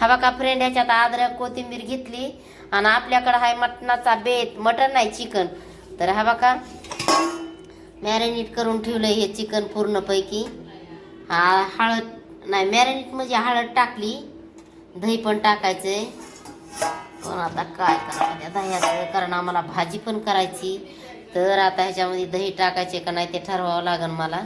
हा बघा फ्रेंड ह्याच्यात अद्रक कोथिंबीर घेतली आणि आपल्याकडं आहे मटणाचा बेत मटण नाही चिकन. तर हा बघा मॅरिनेट करून ठेवलं हे चिकन पूर्णपैकी. हा हळद नाही मॅरिनेट म्हणजे हळद टाकली. दही पण टाकायचं आहे पण आता काय करावं त्या दह्याचं कारण आम्हाला भाजी पण करायची. तर आता ह्याच्यामध्ये दही टाकायचे का नाही ते ठरवावं लागेल मला.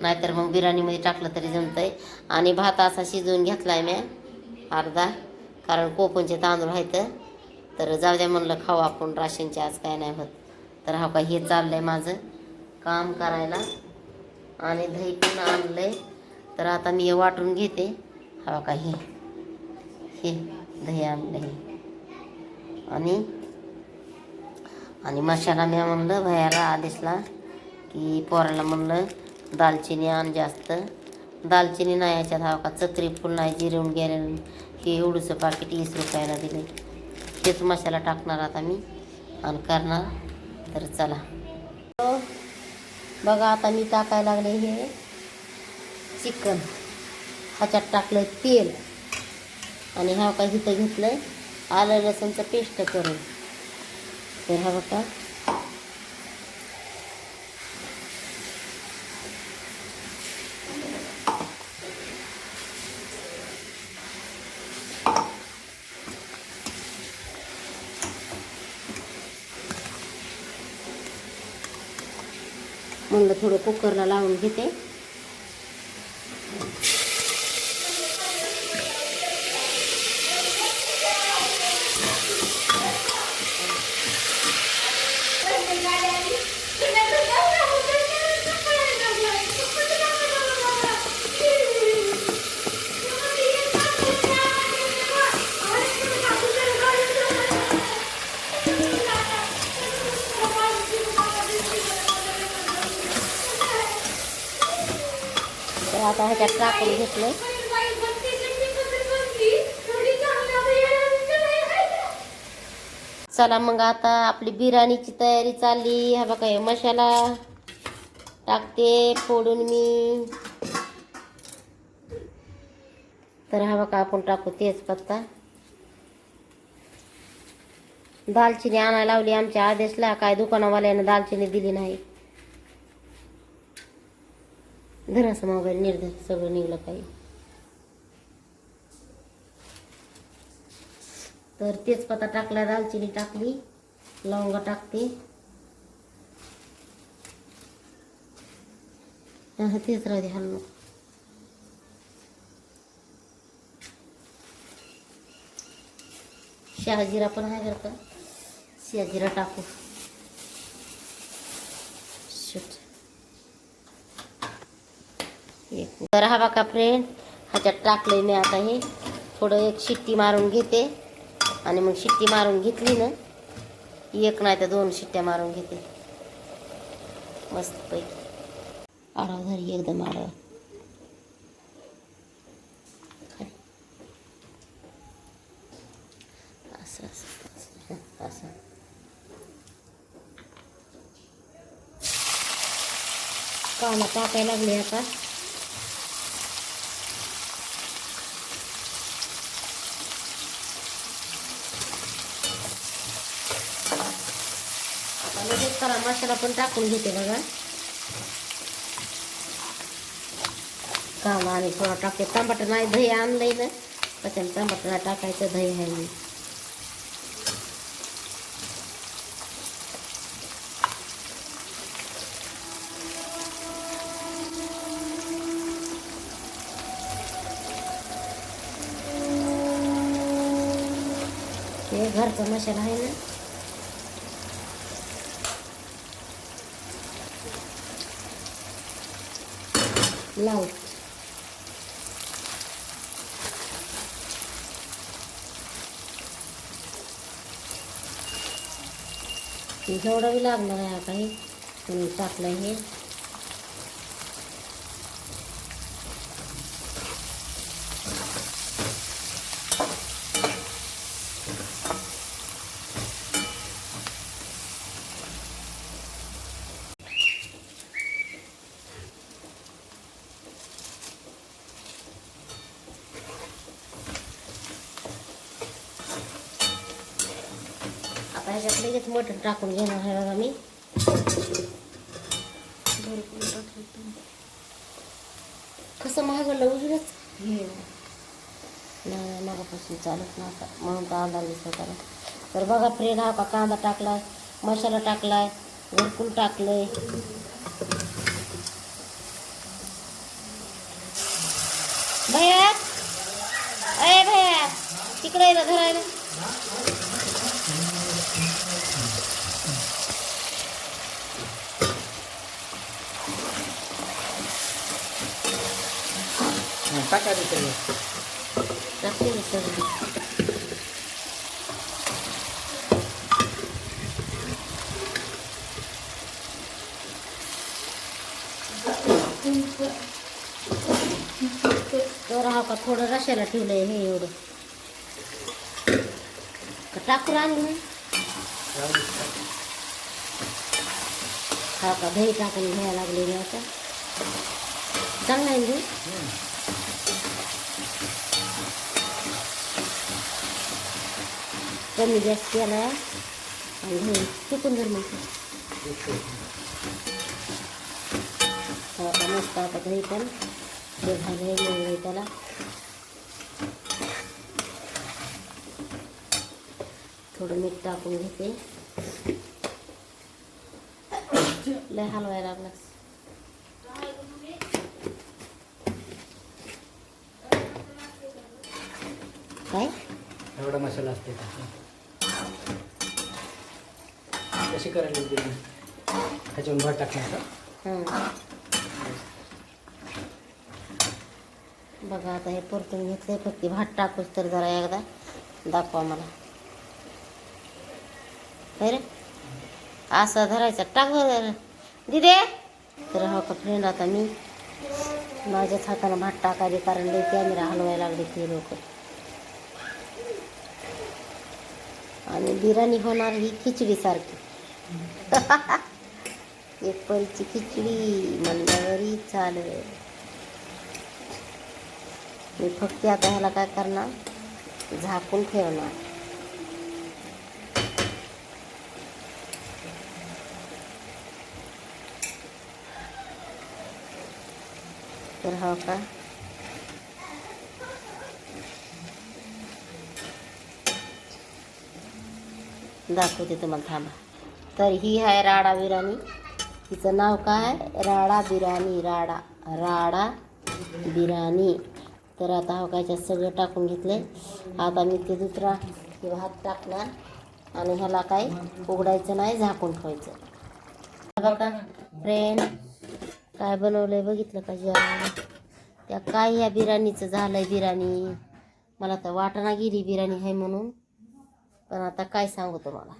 नाहीतर मग बिर्याणीमध्ये टाकलं तरी जमतंय. आणि भात असा शिजवून घेतला आहे मी. अर्धा. कारण कोकणचे तांदूळ आहेत. तर जाऊ द्या म्हणलं खाऊ आपण राशनचे आज काय नाही होत. तर हा का हे चाललं आहे माझं काम करायला. आणि दही पण आणलंय. तर आता मी हे वाटून घेते. हा का हे. हे दही आणलं हे आणि आणि मशाला मी म्हणलं भयाला आदेशला की पोराला म्हणलं दालचिनी आण जास्त. दालचिनी नाही याच्यात हा का चक्री फुल नाही जिरवून गेलेलं हे एवढंसं पाकिट वीस रुपयाला दिले तेच मसाला टाकणार आता मी. आणि करणार. तर चला. बघा आता मी टाकायला लागले हे चिकन. ह्याच्यात टाकलं तेल. आणि ह्या काय इथं घेतलं आलं लसूणचं पेस्ट करून. तर हा बघा. म्हणलं थोडं कुकरला लावून घेते. आता ह्याच्यात टाकून घेतलं चला मग आता आपली बिर्याणीची तयारी चालली. हा बघा हे मसाला टाकते फोडून मी. तर हा बघा आपण टाकू तेच पत्ता. दालचिनी आणायला लावली आमच्या आदेशला. काय दुकानावाल्यानं दालचिनी दिली नाही. घरासमोर मोबाईल निर्धार सगळं निघलं पाहिजे. तर तेजपत्ता टाकला दालचिनी टाकली लवंग टाकते. तेच राहते हल्लो शहाजिरा पण आहे बरं का. शहाजिरा टाकू. शूट. एक तर हा बघा फ्रेंड ह्याच्यात टाकलंय मी आता हे. थोडं एक शिट्टी मारून घेते. आणि मग शिट्टी मारून घेतली ना एक नाही तर दोन शिट्ट्या मारून घेते. मस्त पैकी आडाव धरी एकदम आडाव असं असं असं असं टाकायला लागले आता. मसाला करा मसाला पण टाकून घेते बघा. कांदा आणि थोडा टाकते. टमाटर नाही दही आणलंय ना. त्याच्यानं टमाटर नाही टाकायचं दही आहे मी. हे घरचा मसाला आहे ना. लाव जेवढं बी लागणार आहे आता हे टाकलं हे. ह्याच्यात लगेच मटण टाकून घेणार आहे बघा मी. कसं महागडलं उजूनच? नाही मगापासून चालत नव्हता. म्हणून कांदा दिसत होता तर बघा फ्रेंड हा का कांदा टाकलाय मसाला टाकलाय घरकुल टाकलंय. भैया! अरे भैया! तिकडे ना धरायला टाका तिथे टाकले ना सगळं तर हा का थोडं रशाला ठेवलंय हे एवढं का टाकून आणलं नाही हा का दही टाकून घ्यायला लागले मी आता चांगला आहे ना दही? कमी गॅस केला आणि हे चुकून जर मग आता मस्त आता दही पण हे झाले मिळले त्याला थोडं मीठ टाकून घेते लय हलवायला लागला काय एवढा मसाला असते कशी करायला बिर्याणी त्याच्यावर भात टाकणार का? हां बघा आता हे परतून घेतले फक्त भात टाकूच तर जरा एकदा दाखवा मला. हे रे? असं धरायचं टाक दिदे. तर हा का फ्रेंड आता मी. माझ्याच हाताला भात टाकायचे कारण लई कॅमेरा हलवायला लागले ते लोक. आणि बिर्याणी होणार ही खिचडी सारखी. एक परीची खिचडी म्हणल्यावरही चालेल मी फक्त आता ह्याला काय करणार? झाकून ठेवणार. तर हा का? दाखवते तुम्हाला थांबा. तर ही आहे राडा बिर्याणी. तिचं नाव काय? राडा बिर्याणी राडा राडा बिर्याणी. तर आता हो हा काय सगळं टाकून घेतले आता मी ते दुसरा हे भात टाकणार आणि ह्याला काय? उघडायचं नाही झाकून ठेवायचं. बघा फ्रेंड काय बनवलंय बघितलं का जेवायला? त्या काय ह्या बिर्याणीचं झालंय बिर्याणी? मला तर वाटणा गिरी बिर्याणी आहे म्हणून. पण आता काय सांगू तुम्हाला?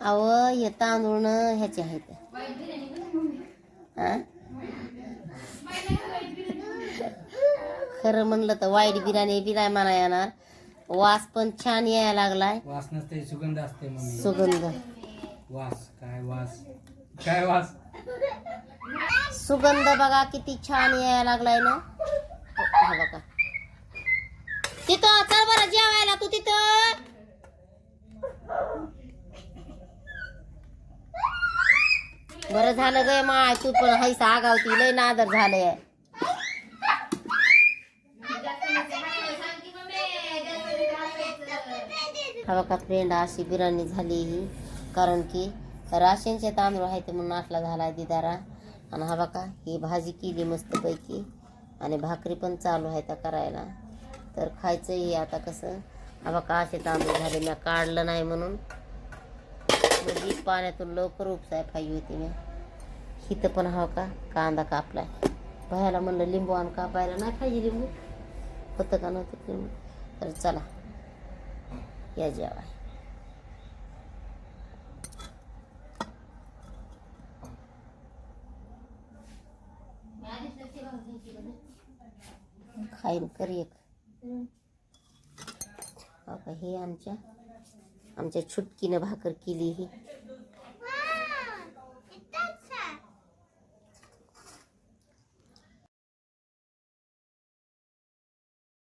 अव हे तांदूळ ह्याचे आहेत? खरं म्हणलं तर वाईट बिर्याणी बी नाही म्हणा येणार. वास पण छान यायला लागलाय. सुगंध. वास काय वास? काय वास? सुगंध बघा किती छान यायला लागलाय ना. हा बघा. तिथं चल बरं जेवायला तू तिथं. बरं झालं गय माय तू पण हैसा आगावती लय नादर झालंय. हा बघा फ्रेंड अशी बिर्याणी झाली ही. कारण की राशनचे तांदूळ आहेत म्हणून आटला झाला दिदारा. आणि हा बघा ही भाजी केली मस्तपैकी. आणि भाकरी पण चालू आहे त्या करायला. तर खायचं हे आता कसं? हा बघा असे तांदूळ झाले. मी काढलं नाही म्हणून. म्हणजे पाण्यातून लवकर उपसाय पाहिजे होती मी. हिथं पण हा का कांदा कापलाय. बायाला म्हणलं लिंबू आण कापायला नाही पाहिजे लिंबू. होतं का नव्हतं लिंबू? तर चला या जेवाय. खाईन कर एक. आता हे आमच्या आमच्या छुटकीनं भाकर केली ही.